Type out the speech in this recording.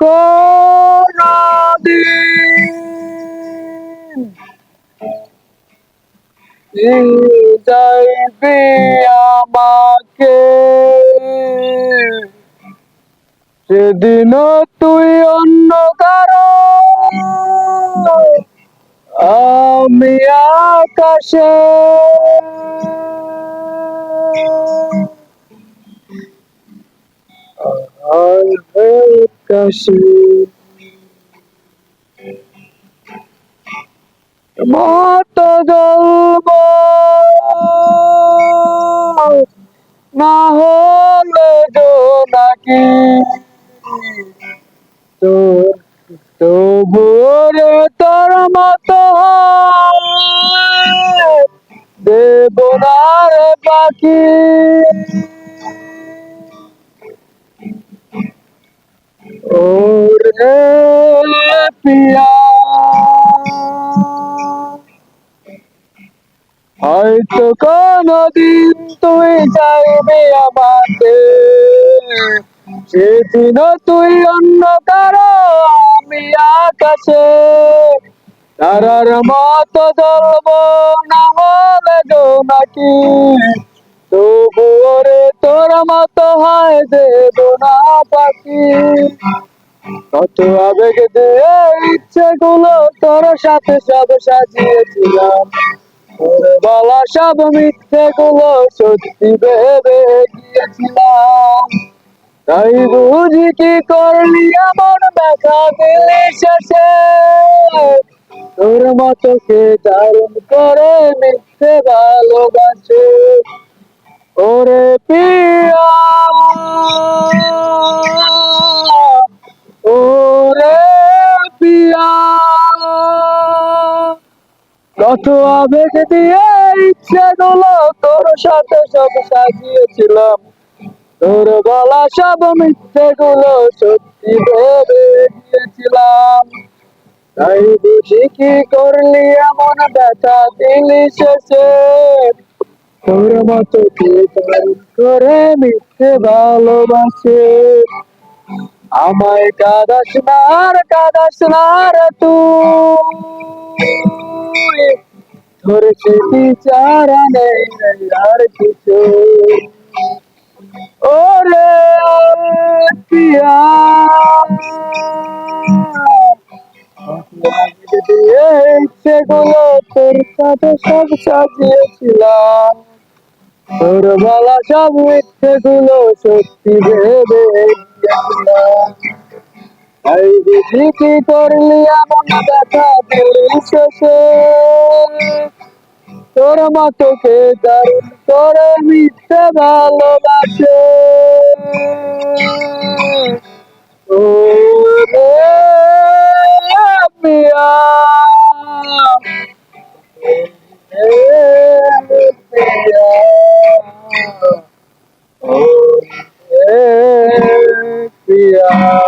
কোনদিন আমাকে সেদিন তুই অন্য কারও আমি আকাশে মত গল্প না হলে নাকি তো তবুরে তোর মতো দেব না পিয়া হয়তো কোনদিন তুই যাইবি আমাকে সেদিন তুই অন্য কারও, আমি আকাশে। তারার মতো জ্বলব না হলে নাকি, তবুও রে তোর মতো হয় দেব না পাখি। কত আবেগ দিয়ে ইচ্ছে গুলো তোর সাথে সব সাজিয়েছিলাম। বলা সব মিথ্যে গুলো সত্যি ভেবে গিয়েছিলাম। তাই বুঝি কি করলি এমন ব্যথা দিলি শেষে? তোর মতো কে দারুণ করে মিথ্যে ভালোবাসে? ওরে পিয়া কত আবেগ দিয়ে তোর সাথে সব সাজিয়েছিলাম। তোর বলা সব মিথ্যে গুলো সত্যি ভেবে গিয়েছিলাম তাই বুঝি কি করলি এমন ব্যথা দিলি শেষে? তোর মতো করে মিথ্যে ভালোবাসে? আমায় কাদাস না আর কাদাস না তুই। নেই আর কিছু। ওরে তোর সাথে সব সাজিয়েছিলাম। তোর বলা সব মিথ্যেগুলো সত্যি ভেবে কি করলি এমন দেখা দিলি শেষে। তোর মতো কে দারুণ করে মিথ্যে ভালোবাসে। ও রে মিয়া। Oh, yeah, yeah.